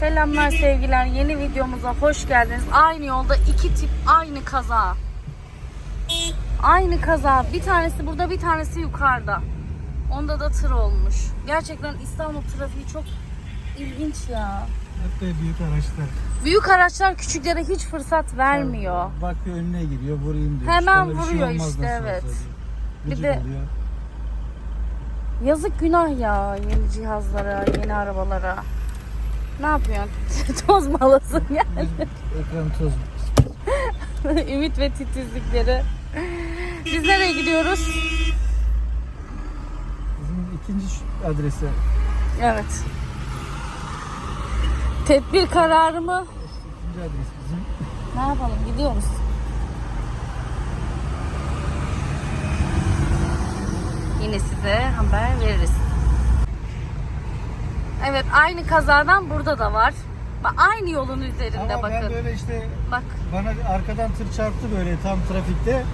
Selamlar sevgiler. Yeni videomuza hoş geldiniz. Aynı yolda iki tip aynı kaza. Aynı kaza. Bir tanesi burada, bir tanesi yukarıda. Onda da tır olmuş. Gerçekten İstanbul trafiği çok ilginç ya. Hep de büyük araçlar. Büyük araçlar küçüklere hiç fırsat vermiyor. Bakıyor önüne giriyor vurayım diyor. Hemen ona bir vuruyor olmaz işte, nasıl olsa evet. diyor. Bir Gıcık de- oluyor. Yazık günah ya yeni cihazlara, yeni arabalara. Ne yapıyorsun? Toz mu alasın ya? Ekran toz. Ümit ve titizlikleri. Biz nereye gidiyoruz? Bizim ikinci adresi. Evet. Tedbir kararı mı? İkinci adres bizim. Ne yapalım? Gidiyoruz. Yine size haber veririz. Evet aynı kazadan burada da var. Bak aynı yolun üzerinde Ama ben bakın. böyle işte Bak. bana arkadan tır çarptı böyle tam trafikte.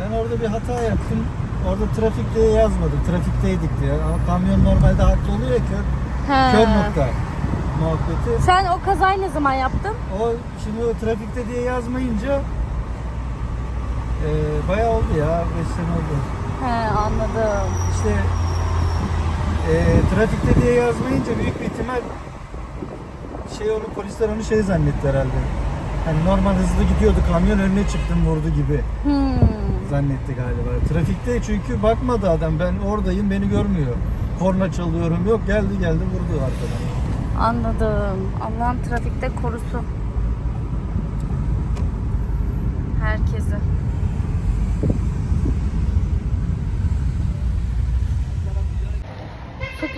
Ben orada bir hata yaptım. Orada trafikte yazmadım. Trafikteydik diye. Ama kamyon normalde haklı oluyor ya kör, He. kör nokta muhabbeti. Sen o kazayı ne zaman yaptın? O şimdi o trafikte diye yazmayınca e, bayağı oldu ya 5 sene oldu. He anladım. İşte trafikte diye yazmayınca büyük bir ihtimal şey onu polisler onu şey zannetti herhalde. Hani normal hızlı gidiyordu kamyon önüne çıktım vurdu gibi Hmm. zannetti galiba. Trafikte çünkü bakmadı adam ben oradayım beni görmüyor. Korna çalıyorum yok geldi geldi vurdu arkadan. Anladım. Allah'ım trafikte korusun. Herkesi.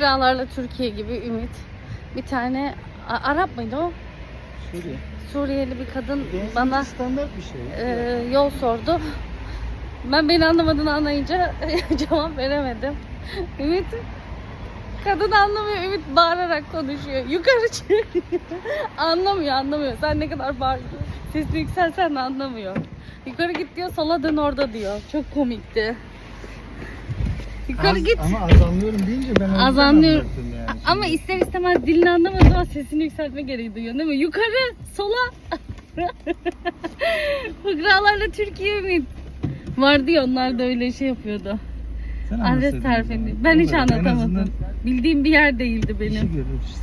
Fıkralarla Türkiye gibi Ümit. Bir tane A- Arap mıydı o? Suriye. Suriyeli bir kadın bana standart bir şey. e, yol sordu. Ben beni anlamadığını anlayınca cevap veremedim. Ümit kadın anlamıyor. Ümit bağırarak konuşuyor. Yukarı çık. anlamıyor anlamıyor. Sen ne kadar bağırıyorsun. Sesini yükselsen de anlamıyor. Yukarı git diyor sola dön orada diyor. Çok komikti. Yukarı Az- git. Ama az anlıyorum deyince ben o yüzden Az anlıyorum. anlattım yani. Ama ister istemez dilini anlamadığı zaman sesini yükseltme gereği duyuyor değil mi? Yukarı, sola. Fıkralarla Türkiye Ümit. Vardı ya onlar da öyle şey yapıyordu. Sen Adres anlatsaydın. Ben hiç Olur, en azından anlatamadım. Bildiğim bir yer değildi işi benim. görür işte.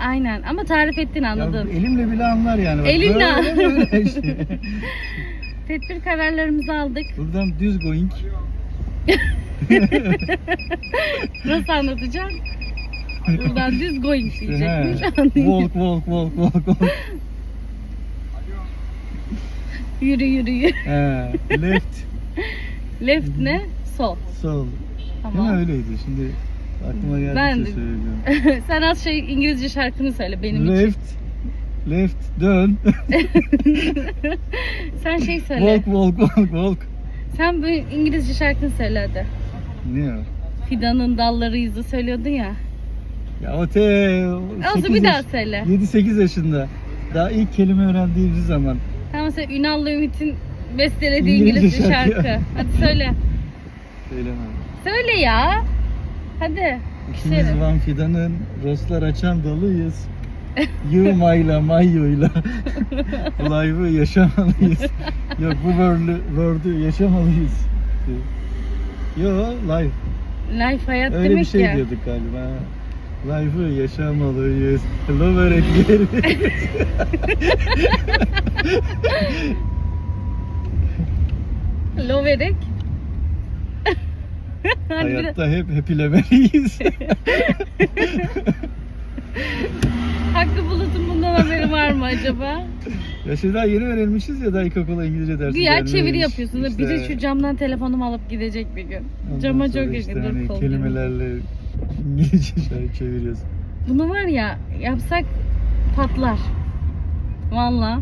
Aynen ama tarif ettin Ya anladın. elimle bile anlar yani. Bak, Elinle böyle böyle işte. Tedbir kararlarımızı aldık. Buradan düz going. Nasıl anlatacağım? Buradan düz going diyecekmiş. walk Anlayacağım. walk walk walk walk. Yürü yürü yürü. He. Left, Left ne? Sol. sol. Tamam. Değil mi öyleydi şimdi? Aklıma geldi Ben ben de- söyleyeceğim. Sen az şey İngilizce şarkını söyle benim için. Left, left, dön. Sen şey söyle. walk walk walk walk. Sen bu İngilizce şarkını söyle hadi. Ne o? Fidanın dalları yüzü söylüyordun ya. Ya o te... Olsun bir daha söyle. 7-8 yaşında. Daha ilk kelime öğrendiğimiz zaman. Tamam sen Ünal'la Ümit'in bestelediği İngilizce İngilizce şarkı. şarkı. Hadi söyle. Söylemem. Söyle ya. Hadi. İkimiz. Van Fidan'ın roslar açan dalıyız. Yığmayla, mayoyla live'ı yaşamalıyız. Yok bu word'ü yaşamalıyız. Yo live. Life hayat Öyle demek bir şey ya. diyorduk galiba. Live'ı yaşamalıyız. Hello verekleri. Loverek. Hayatta hep hepilemeliyiz. Hakkı Bulut'un bundan haberi var mı acaba? Ya şimdi daha yeni öğrenmişiz ya daha ilkokula İngilizce dersi Güya çeviri yapıyorsunuz. İşte Biri şu camdan telefonumu alıp gidecek bir gün. ondan Cama sonra çok işte yakın. hani dur, kol kelimelerle İngilizce şey çeviriyoruz. Bunu var ya yapsak patlar. Valla.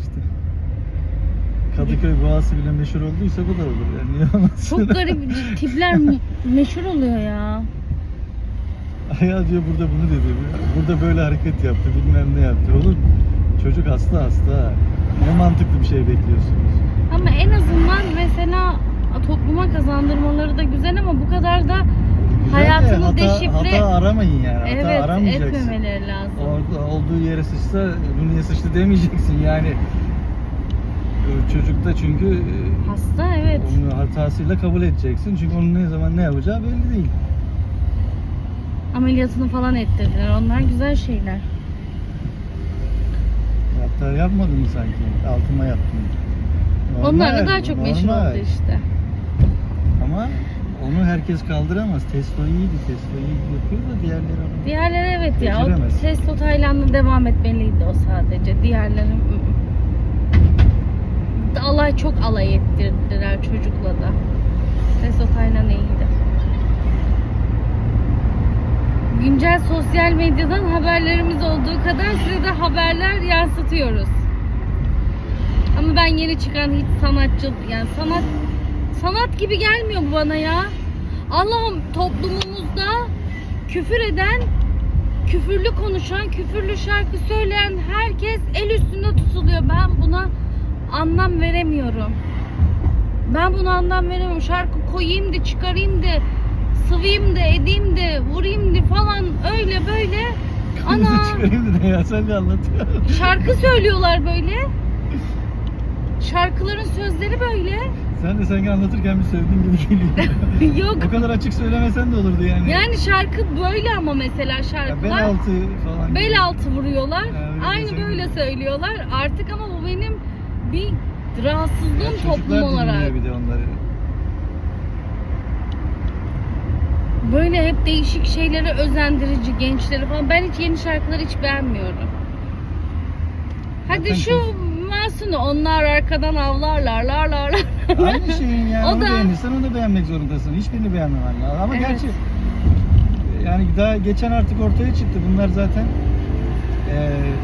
İşte. Kadıköy Boğası bile meşhur olduysa bu da olur yani niye olmasın? Çok garip tipler meşhur oluyor ya. Ayağı diyor burada bunu dedi. Burada böyle hareket yaptı bilmem ne yaptı. Oğlum çocuk hasta hasta. Ne mantıklı bir şey bekliyorsunuz? Ama en azından mesela topluma kazandırmaları da güzel ama bu kadar da Hayatını hata, deşifre- Hata aramayın yani. Hata evet aramayacaksın. etmemeleri lazım. Orada olduğu yere sıçsa bu niye sıçtı demeyeceksin yani. Çocukta çünkü e, Hasta evet. onu hatasıyla kabul edeceksin. Çünkü onun ne zaman ne yapacağı belli değil. Ameliyatını falan ettirdiler. Onlar güzel şeyler. Hatta yapmadın mı sanki? Altıma yaptın. Onlar da daha çok normal. meşhur oldu işte. Ama onu herkes kaldıramaz. Testo iyiydi. Testo iyi yapıyor da diğerleri onu. Diğerleri evet ya. O Beceremez. testo Tayland'da devam etmeliydi o sadece. Diğerleri alay çok alay ettirdiler çocukla da. Testo Tayland iyiydi. Güncel sosyal medyadan haberlerimiz olduğu kadar size de haberler yansıtıyoruz. Ama ben yeni çıkan hiç sanatçı yani sanat sanat gibi gelmiyor bu bana ya. Allah'ım toplumumuzda küfür eden, küfürlü konuşan, küfürlü şarkı söyleyen herkes el üstünde tutuluyor. Ben buna anlam veremiyorum. Ben buna anlam veremiyorum. Şarkı koyayım da çıkarayım da sıvayım da edeyim de vurayım da falan öyle böyle. Ana Çıkarayım dedi ya sen de anlatıyor. şarkı söylüyorlar böyle. Şarkıların sözleri böyle. Sen de sanki anlatırken bir sevdiğin gibi geliyor. Yok. o kadar açık söylemesen de olurdu yani. Yani şarkı böyle ama mesela Ya şarkılar. bel altı falan. Bel altı vuruyorlar. Ha, öyle Aynı böyle söylüyorlar. Artık ama bu benim bir rahatsızlığım çocuklar toplum olarak. dinliyor bir de onları. Böyle hep değişik şeylere özendirici gençleri falan. Ben hiç yeni şarkıları hiç beğenmiyorum. Hadi şu Masunu onlar arkadan avlarlar lar lar lar. Aynı şeyin yani. O onu da- beğenirsen onu beğenmek zorundasın. Hiçbirini beğenmemen lazım. Ama Evet. gerçi yani daha geçen artık ortaya çıktı. Bunlar zaten e,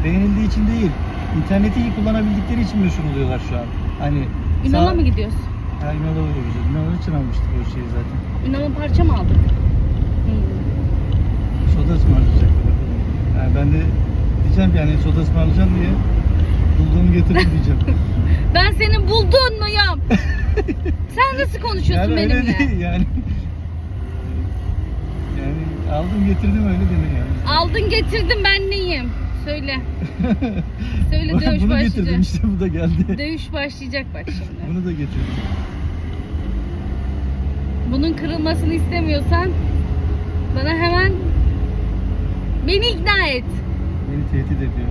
beğenildiği için değil. İnterneti iyi kullanabildikleri için meşhur oluyorlar şu an. Hani Ünal'a sağ- mı gidiyorsun? Ha, Ünal'a uğruyoruz. Ünal için almıştık o şeyi zaten. Ünal'ın parça mı aldık? Hmm. Soda ısmarlayacaklar. Yani ben de diyeceğim ki yani soda ısmarlayacağım diye bulduğumu getirdim diyeceğim. Ben senin buldun muyum? Sen nasıl konuşuyorsun yani öyle benimle? değil yani. Yani aldım getirdim öyle denir yani. Aldın getirdin ben neyim? Söyle. Söyle dövüş Bunu başlayacak. getirdim işte bu da geldi. Dövüş başlayacak bak şimdi. Bunu da getirdim. Bunun kırılmasını istemiyorsan bana hemen beni ikna et. Beni tehdit ediyor.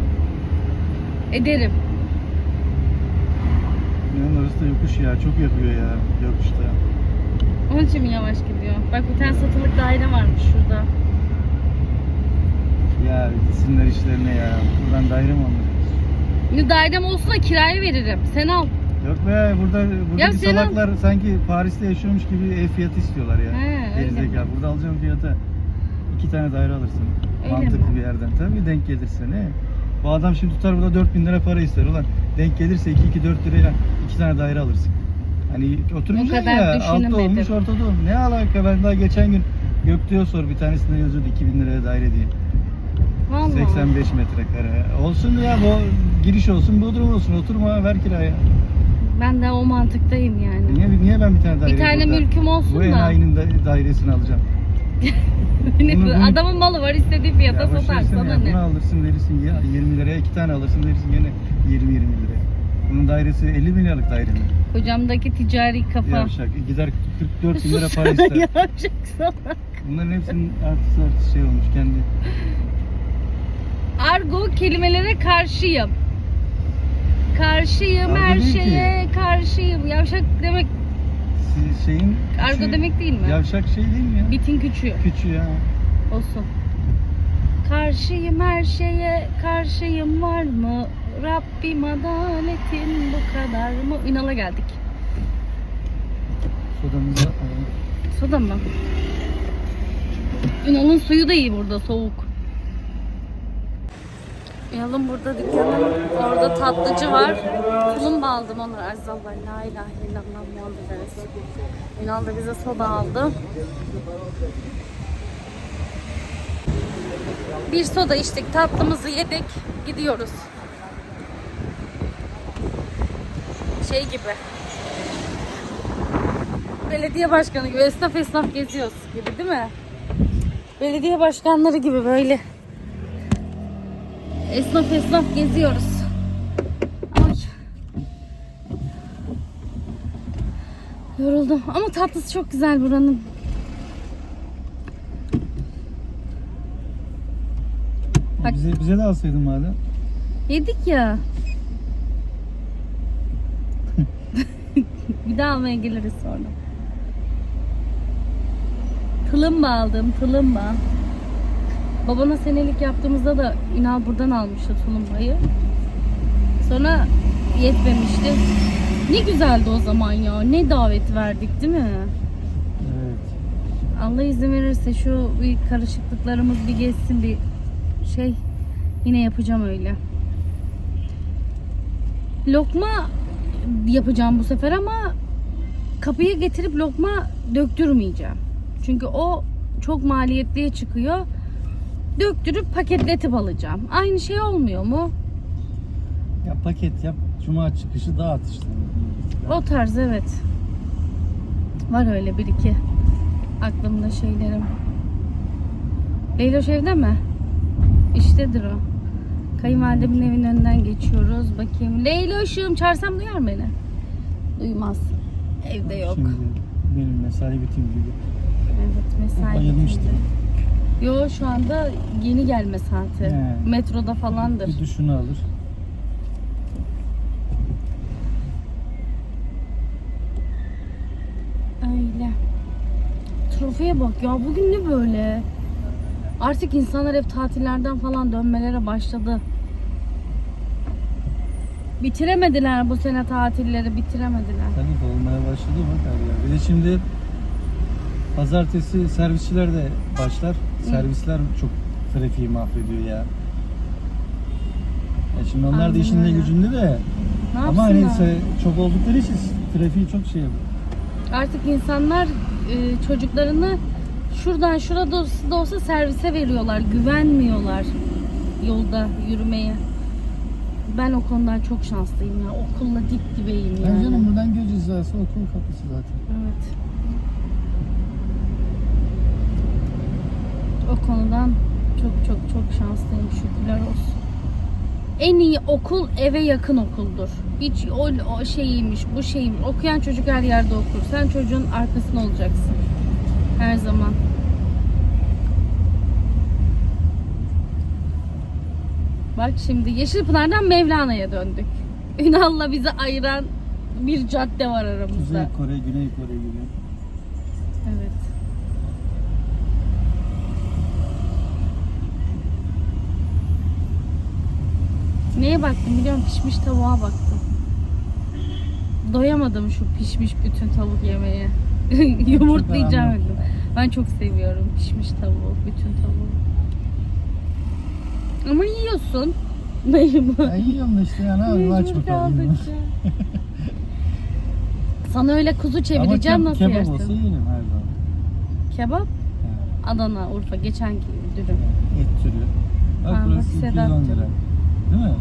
Ederim. İnan orası da yokuş ya. Çok yakıyor ya. Yokuşta. Onun için mi yavaş gidiyor? Bak bir tane satılık daire varmış şurada. Ya gitsinler işlerine ya. Buradan daire mi alınır? Ne dairem olsun da kiraya veririm. Sen al. Yok be burada buradaki Ya sen al. salaklar sanki Paris'te yaşıyormuş gibi ev fiyatı istiyorlar ya. He, öyle Gerizekalı. Burada alacağım fiyata iki tane daire alırsın. Öyle Mantıklı mi? bir yerden. Tabii denk gelirse ne? Bu adam şimdi tutar burada 4000 lira para ister ulan. Denk gelirse 2-2-4 liraya iki tane daire alırsın. Hani oturmayacaksın ya. Altta olmuş ortada olmuş. Ne alaka ben daha geçen gün Göktuğ'a sor bir tanesinde yazıyordu 2000 liraya daire diye. Vallahi. 85 metrekare. Olsun ya bu giriş olsun Bodrum olsun oturma ver kiraya. Ben de o mantıktayım yani. Niye, niye ben bir tane daire Bir tane burada- mülküm olsun Bu da. enayinin da, dairesini alacağım. Ne- Bunu- bunu- Adamın malı var istediği fiyata Ya satar versene sana ya. ne? Bunu alırsın verirsin ya 20 liraya iki tane alırsın verirsin gene 20-20 liraya. Bunun dairesi 50 milyarlık daire mi? Hocamdaki ticari kafa. Yavşak. Gider 44 bin lira Sus para ister. Yavşak salak. Bunların hepsinin artısı artısı şey olmuş kendi. Argo kelimelere karşıyım. Karşıyım Argo her değil ki. şeye karşıyım. Yavşak demek Şeyin argo küçüğü- demek değil mi? Yavşak şey değil mi ya? Bitin küçüğü Küçüğü ya. olsun. Karşıyım her şeye karşıyım var mı? Rabbim adaletin bu kadar mı? Ünal'a geldik. Sodamızı alalım. Soda mı? Ünal'ın suyu da iyi burada soğuk. Ünal'ın burada dükkanı. Orada tatlıcı var. Tulumba aldım onlara. Azzallah la ilahe illallah Muhammed Resul. Ünal da bize soda aldı. Bir soda içtik, tatlımızı yedik, gidiyoruz. Şey gibi. Belediye başkanı gibi esnaf esnaf geziyoruz gibi değil mi? Belediye başkanları gibi böyle. Esnaf esnaf geziyoruz. Ay. Yoruldum ama tatlısı çok güzel buranın. Bak. Bize, bize de alsaydın madem. Yedik ya. Bir daha almaya geliriz sonra. Tılımba aldım, tılımba. Babana senelik yaptığımızda da Ünal buradan almıştı tulumbayı. Sonra yetmemişti. Ne güzeldi o zaman ya. Ne davet verdik değil mi? Evet. Allah izin verirse şu bir karışıklıklarımız bir geçsin bir şey yine yapacağım öyle. Lokma yapacağım bu sefer ama kapıya getirip lokma döktürmeyeceğim. Çünkü o çok maliyetliye çıkıyor. Döktürüp paketletip alacağım. Aynı şey olmuyor mu? Ya paket yap. Cuma çıkışı dağıt işte. O tarz evet. Var öyle bir iki aklımda şeylerim. Leyloş evde mi? İştedir o. Kayınvalidemin evinin önünden geçiyoruz. Bakayım. Leyloş'um çağırsam duyar mı beni? Duymaz. Evde yok. Şimdi benim mesai bitim gibi. Evet mesai. Bayılmıştı. Yo şu anda yeni gelme saati. He. Metroda falandır. Bir duşunu alır. Öyle. Trafiğe bak ya bugün ne böyle? Artık insanlar hep tatillerden falan dönmelere başladı. Bitiremediler bu sene tatilleri bitiremediler. Tabii olmaya başladı bak her yer. Bir de şimdi pazartesi servisçiler de başlar. Servisler çok trafiği mahvediyor ya. Ya şimdi onlar da Aynen işinde öyle. gücünde de Ne ama hani yapsınlar? se- çok oldukları için trafiği çok şey yapıyor. Artık insanlar e, çocuklarını şuradan şurada olsa, da olsa servise veriyorlar. Güvenmiyorlar yolda yürümeye. Ben o konudan çok şanslıyım ya. Okulla dip dibeyim Yani. yani. canım buradan göz hizası okul kapısı zaten. Evet. O konudan çok çok çok şanslıyım şükürler olsun. En iyi okul eve yakın okuldur. Hiç o, o şeyiymiş, bu şeymiş. Okuyan çocuk her yerde okur. Sen çocuğun arkasında olacaksın. Her zaman. Bak şimdi Yeşilpınar'dan Mevlana'ya döndük. Ünal'la bizi ayıran bir cadde var aramızda. Kuzey Kore, Güney Kore gibi. Evet. Neye baktım biliyor musun? Pişmiş tavuğa baktım. Doyamadım şu pişmiş bütün tavuk yemeye. Yumurtlayacağım dedim. Ben çok seviyorum pişmiş tavuğu, bütün tavuğu. Ama yiyorsun. Mecbur. Ya yiyorum da işte ya ne yapayım aç bakalım. Sana öyle kuzu Ama çevireceğim ke- nasıl kebap yersin? olsa yerim her zaman. Kebap? Yani Adana, Urfa, geçenki dürüm. et türü. Bak Aa, burası bak 210 Sedat lira. Diyor. Değil mi?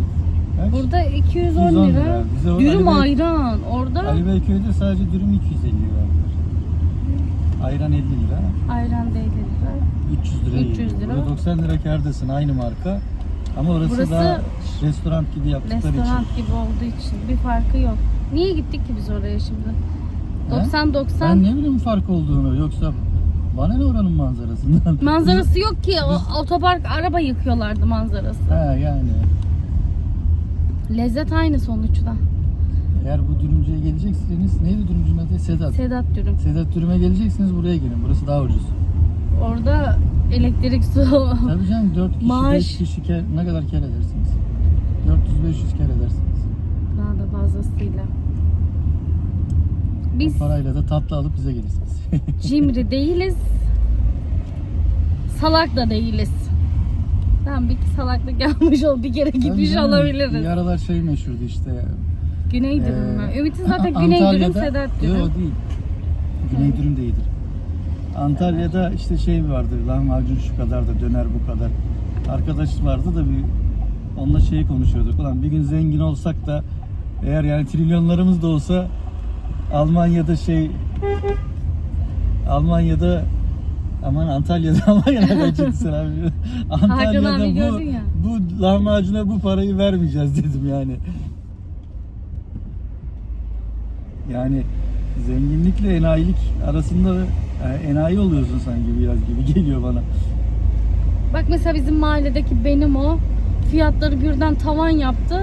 Kaç? Burada 210 210 lira. lira. Bize o Dürüm Ali Bey- ayran. Orada Ali Beyköy'de sadece dürüm 250 lira. Ayran 50 lira. ayran değil lira. 300 lira. 300 geliyor. lira. Burada 90 lira kârdasın aynı marka. Ama orası, Burası daha restoran gibi yaptıkları Restoran için. gibi olduğu için bir farkı yok. Niye gittik ki biz oraya şimdi? He? 90 90 Ben ne bileyim fark olduğunu yoksa bana ne oranın manzarasından? manzarası yok ki. O, otopark araba yıkıyorlardı manzarası. Ha yani. Lezzet aynı sonuçta. Eğer bu dürümcüye gelecekseniz neydi dürümcünün adı? Sedat. Sedat dürüm. Sedat dürüme geleceksiniz buraya gelin. Burası daha ucuz. Orada elektrik su Tabii canım 4 kişi Maaş. 5 kişi kar, ne kadar kar edersiniz? 400-500 kar edersiniz. daha da fazlasıyla. Biz O parayla da tatlı alıp bize gelirsiniz. cimri değiliz. Salak da değiliz. Tamam bir salaklık yapmış ol bir kere gitmiş canım, olabiliriz. Bir aralar şey meşhurdu işte. Güney Ee, dürüm mü? Ümit'in zaten A- Güney dürüm, Sedat dürüm. Yok değil. Güney Evet. dürüm de iyidir. Antalya'da işte şey vardır. Lahmacun şu kadar da döner bu kadar. Arkadaş vardı da bir onunla şey konuşuyorduk. Ulan bir gün zengin olsak da eğer yani trilyonlarımız da olsa Almanya'da şey Almanya'da Aman Antalya'da ama nereden çıktı sen abi? Antalya'da abi bu, ya. bu lahmacuna bu parayı vermeyeceğiz dedim yani. Yani zenginlikle enayilik arasında yani enayi oluyorsun sanki biraz gibi geliyor bana. Bak mesela bizim mahalledeki benim o fiyatları birden tavan yaptı.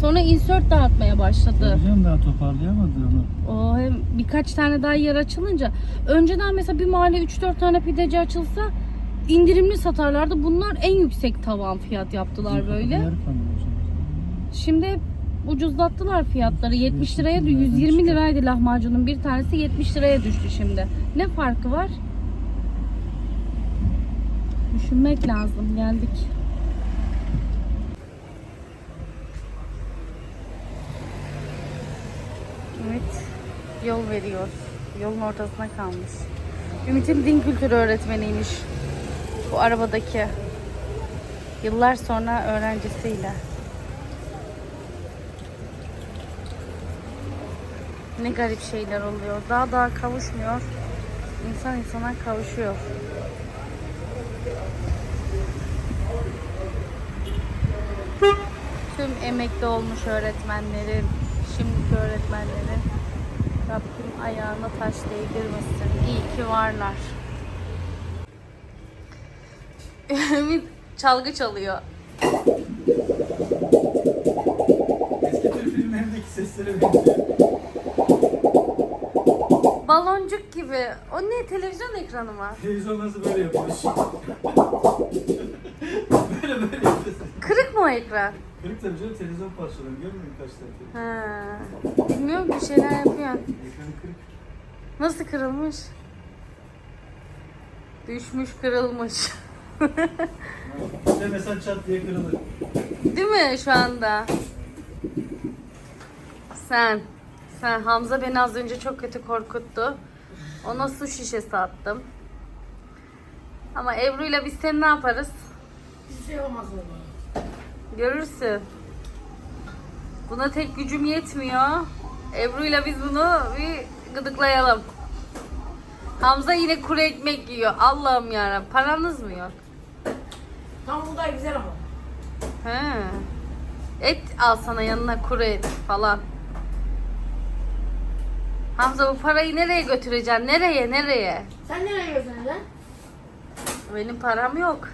Sonra insert dağıtmaya başladı. Hocam daha toparlayamadı onu. O hem birkaç tane daha yer açılınca önceden mesela bir mahalle 3-4 tane pideci açılsa indirimli satarlardı. Bunlar en yüksek tavan fiyat yaptılar böyle. Şimdi hep ucuzlattılar fiyatları. 70 liraya 120 liraydı lahmacunun bir tanesi 70 liraya düştü şimdi. Ne farkı var? Düşünmek lazım. Geldik. Ümit yol veriyor. Yolun ortasına kalmış. Ümit'in din kültürü öğretmeniymiş. Bu arabadaki. Yıllar sonra öğrencisiyle. Ne garip şeyler oluyor. Daha daha kavuşmuyor. İnsan insana kavuşuyor. Tüm emekli olmuş öğretmenlerin, şimdiki öğretmenlerin Rabbim ayağına taş değdirmesin. İyi ki varlar. Ümit çalgı çalıyor. Eski Türk filmlerindeki seslere benziyor. Baloncuk gibi. O ne televizyon ekranı mı? Televizyon nasıl böyle yapıyorsun? böyle böyle yapıyorsun. Kırık mı o ekran? Kırık tabii canım televizyon parçaları görmüyor musun kaç tane? Ha. Bilmiyorum bir şeyler yapıyor. Nasıl kırılmış? Düşmüş kırılmış. İşte mesela çat diye kırılır. Değil mi şu anda? Sen. Sen Hamza beni az önce çok kötü korkuttu. Ona su şişesi attım. Ama Ebru'yla biz seni ne yaparız? Hiçbir şey olmaz baba. Görürsün. Buna tek gücüm yetmiyor. Ebru'yla biz bunu bir gıdıklayalım. Hamza yine kuru ekmek yiyor. Allah'ım yarabbim. Paranız mı yok? Tam buğday güzel ama. He. Et al sana yanına kuru et falan. Hamza bu parayı nereye götüreceksin? Nereye? Nereye? Sen nereye götüreceksin? Benim param yok.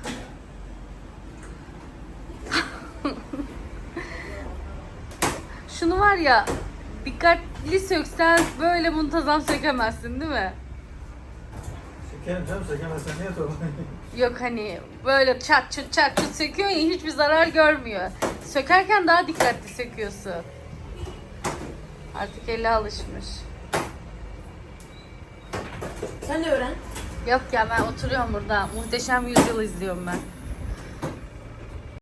Şunu var ya dikkatli söksen böyle muntazam sökemezsin değil mi? Sökerim canım sökemezsen niye torba? Yok hani böyle çat çut çat çut söküyor ya hiçbir zarar görmüyor. Sökerken daha dikkatli söküyorsun. Artık eli alışmış. Sen de öğren. Yok ya ben oturuyorum burada. Muhteşem Yüzyıl izliyorum ben.